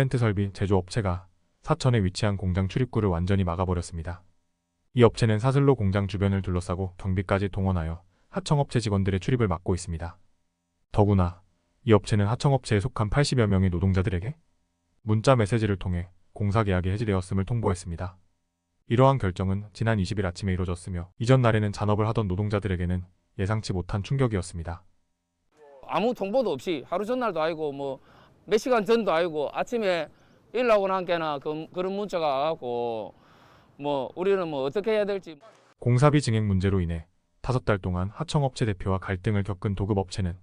렌트 설비 제조업체가 사천에 위치한 공장 출입구를 완전히 막아버렸습니다. 이 업체는 사슬로 공장 주변을 둘러싸고 경비까지 동원하여 하청업체 직원들의 출입을 막고 있습니다. 더구나 이 업체는 하청업체에 속한 80여 명의 노동자들에게 문자 메시지를 통해 공사 계약이 해지되었음을 통보했습니다. 이러한 결정은 지난 20일 아침에 이뤄졌으며 이전 날에는 잔업을 하던 노동자들에게는 예상치 못한 충격이었습니다. 아무 통보도 없이 하루 전날도 아니고 뭐 몇 시간 전도 아니고 아침에 일하고 난 게나 그, 그런 문자가 와갖고 뭐 우리는 뭐 어떻게 해야 될지 공사비 증액 문제로 인해 다섯 달 동안 하청업체 대표와 갈등을 겪은 도급업체는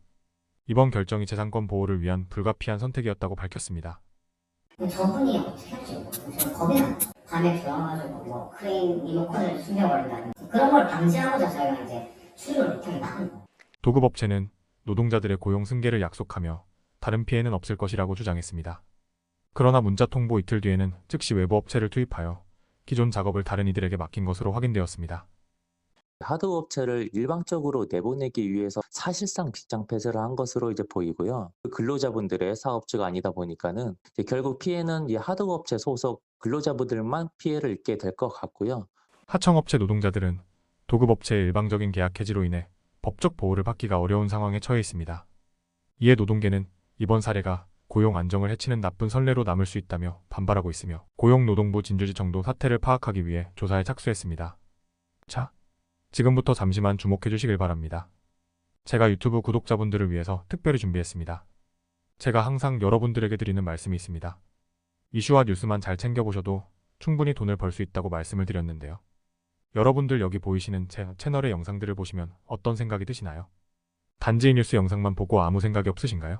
이번 결정이 재산권 보호를 위한 불가피한 선택이었다고 밝혔습니다. 저분이 어떻게 할지 겁이 나요. 밤에 들어와가지고 뭐 크레인 리모컨을 숨겨버린다든지 그런 걸 방지하고자 저희가 이제 출입을 못하게 막은 거. 도급업체는 노동자들의 고용 승계를 약속하며 다른 피해는 없을 것이라고 주장했습니다. 그러나 문자 통보 이틀 뒤에는 즉시 외부 업체를 투입하여 기존 작업을 다른 이들에게 맡긴 것으로 확인되었습니다. 하드웨어 업체를 일방적으로 내보내기 위해서 사실상 직장 폐쇄를 한 것으로 이제 보이고요. 그 근로자분들의 사업주가 아니다 보니까는 결국 피해는 이 하드웨어 업체 소속 근로자분들만 피해를 입게 될 것 같고요. 하청업체 노동자들은 도급업체의 일방적인 계약 해지로 인해 법적 보호를 받기가 어려운 상황에 처해 있습니다. 이에 노동계는 이번 사례가 고용 안정을 해치는 나쁜 선례로 남을 수 있다며 반발하고 있으며 고용노동부 진주지청도 사태를 파악하기 위해 조사에 착수했습니다. 자, 지금부터 잠시만 주목해 주시길 바랍니다. 제가 유튜브 구독자분들을 위해서 특별히 준비했습니다. 제가 항상 여러분들에게 드리는 말씀이 있습니다. 이슈와 뉴스만 잘 챙겨보셔도 충분히 돈을 벌 수 있다고 말씀을 드렸는데요. 여러분들 여기 보이시는 제 채널의 영상들을 보시면 어떤 생각이 드시나요? 단지 뉴스 영상만 보고 아무 생각이 없으신가요?